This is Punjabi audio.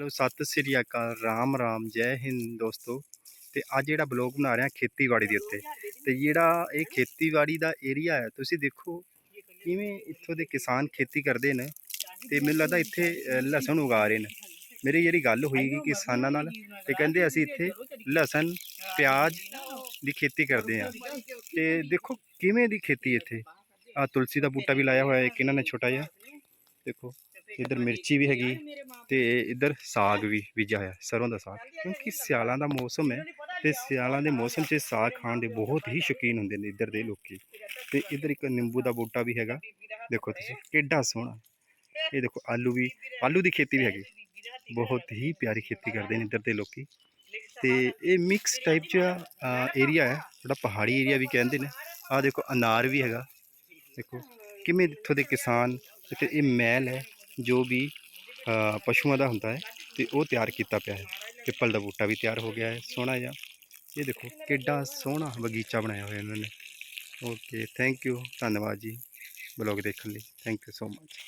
ਹੈਲੋ ਸਤਿ ਸ੍ਰੀ ਅਕਾਲ ਰਾਮ ਰਾਮ ਜੈ ਹਿੰਦ ਦੋਸਤੋ। ਤੇ ਅੱਜ ਜਿਹੜਾ ਬਲੌਗ ਬਣਾ ਰਿਹਾ ਖੇਤੀਬਾੜੀ ਦੇ ਉੱਤੇ ਤੇ ਜਿਹੜਾ ਇਹ ਖੇਤੀਬਾੜੀ ਦਾ ਏਰੀਆ ਹੈ ਤੁਸੀਂ ਦੇਖੋ ਕਿਵੇਂ ਇੱਥੋਂ ਦੇ ਕਿਸਾਨ ਖੇਤੀ ਕਰਦੇ ਨੇ। ਤੇ ਮੈਨੂੰ ਲੱਗਦਾ ਇੱਥੇ ਅ, ਲਸਣ ਉਗਾ ਰਹੇ ਨੇ। ਮੇਰੀ ਜਿਹੜੀ ਗੱਲ ਹੋਈ ਕਿਸਾਨਾਂ ਨਾਲ ਤੇ ਕਹਿੰਦੇ ਅਸੀਂ ਇੱਥੇ ਲਸਣ ਪਿਆਜ਼ ਦੀ ਖੇਤੀ ਕਰਦੇ ਆ ਤੇ ਦੇਖੋ ਕਿਵੇਂ ਦੀ ਖੇਤੀ ਇੱਥੇ। ਆ ਤੁਲਸੀ ਦਾ ਬੂਟਾ ਵੀ ਲਾਇਆ ਹੋਇਆ ਇੱਕ ਇਹਨਾਂ ਨੇ ਛੋਟਾ ਜਿਹਾ। ਦੇਖੋ ਇੱਧਰ ਮਿਰਚੀ ਵੀ ਹੈਗੀ ਤੇ ਇੱਧਰ ਸਾਗ ਵੀ ਬੀਜਿਆ ਹੋਇਆ ਸਰੋਂ ਦਾ ਸਾਗ। ਕਿਉਂਕਿ ਸਿਆਲਾਂ ਦਾ ਮੌਸਮ ਹੈ ਤੇ ਸਿਆਲਾਂ ਦੇ ਮੌਸਮ 'ਚ ਸਾਗ ਖਾਣ ਦੇ ਬਹੁਤ ਹੀ ਸ਼ੌਕੀਨ ਹੁੰਦੇ ਨੇ ਇੱਧਰ ਦੇ ਲੋਕੀ। ਤੇ ਇੱਧਰ ਇੱਕ ਨਿੰਬੂ ਦਾ ਬੂਟਾ ਵੀ ਹੈਗਾ। ਦੇਖੋ ਤੁਸੀਂ ਕਿੱਡਾ ਸੋਹਣਾ। ਇਹ ਦੇਖੋ ਆਲੂ ਵੀ ਆਲੂ ਦੀ ਖੇਤੀ ਵੀ ਹੈਗੀ। ਬਹੁਤ ਹੀ ਪਿਆਰੀ ਖੇਤੀ ਕਰਦੇ ਨੇ ਇੱਧਰ ਦੇ ਲੋਕੀ। ਤੇ ਇਹ ਮਿਕਸ ਟਾਈਪ 'ਚ ਏਰੀਆ ਹੈ ਜਿਹੜਾ ਪਹਾੜੀ ਏਰੀਆ ਵੀ ਕਹਿੰਦੇ ਨੇ। ਆ ਦੇਖੋ ਅਨਾਰ ਵੀ ਹੈਗਾ। ਦੇਖੋ। ਕਿਵੇਂ ਇੱਥੋਂ ਦੇ ਕਿਸਾਨ ਤੇ ਇਹ ਮਹਿਲ ਹੈ, ਜੋ ਵੀ ਪਸ਼ੂਆਂ ਦਾ ਹੁੰਦਾ ਹੈ, ਤੇ ਉਹ ਤਿਆਰ ਕੀਤਾ ਪਿਆ ਹੈ ਪਿੱਪਲ ਦਾ ਬੂਟਾ ਵੀ ਤਿਆਰ ਹੋ ਗਿਆ ਹੈ, ਸੋਹਣਾ ਜਿਹਾ। ਇਹ ਦੇਖੋ, ਕਿੱਡਾ ਸੋਹਣਾ ਬਗੀਚਾ ਬਣਾਇਆ ਹੋਇਆ ਇਹਨਾਂ ਨੇ। ਓਕੇ ਥੈਂਕ ਯੂ ਧੰਨਵਾਦ ਜੀ, ਬਲੌਗ ਦੇਖਣ ਲਈ। Thank you so much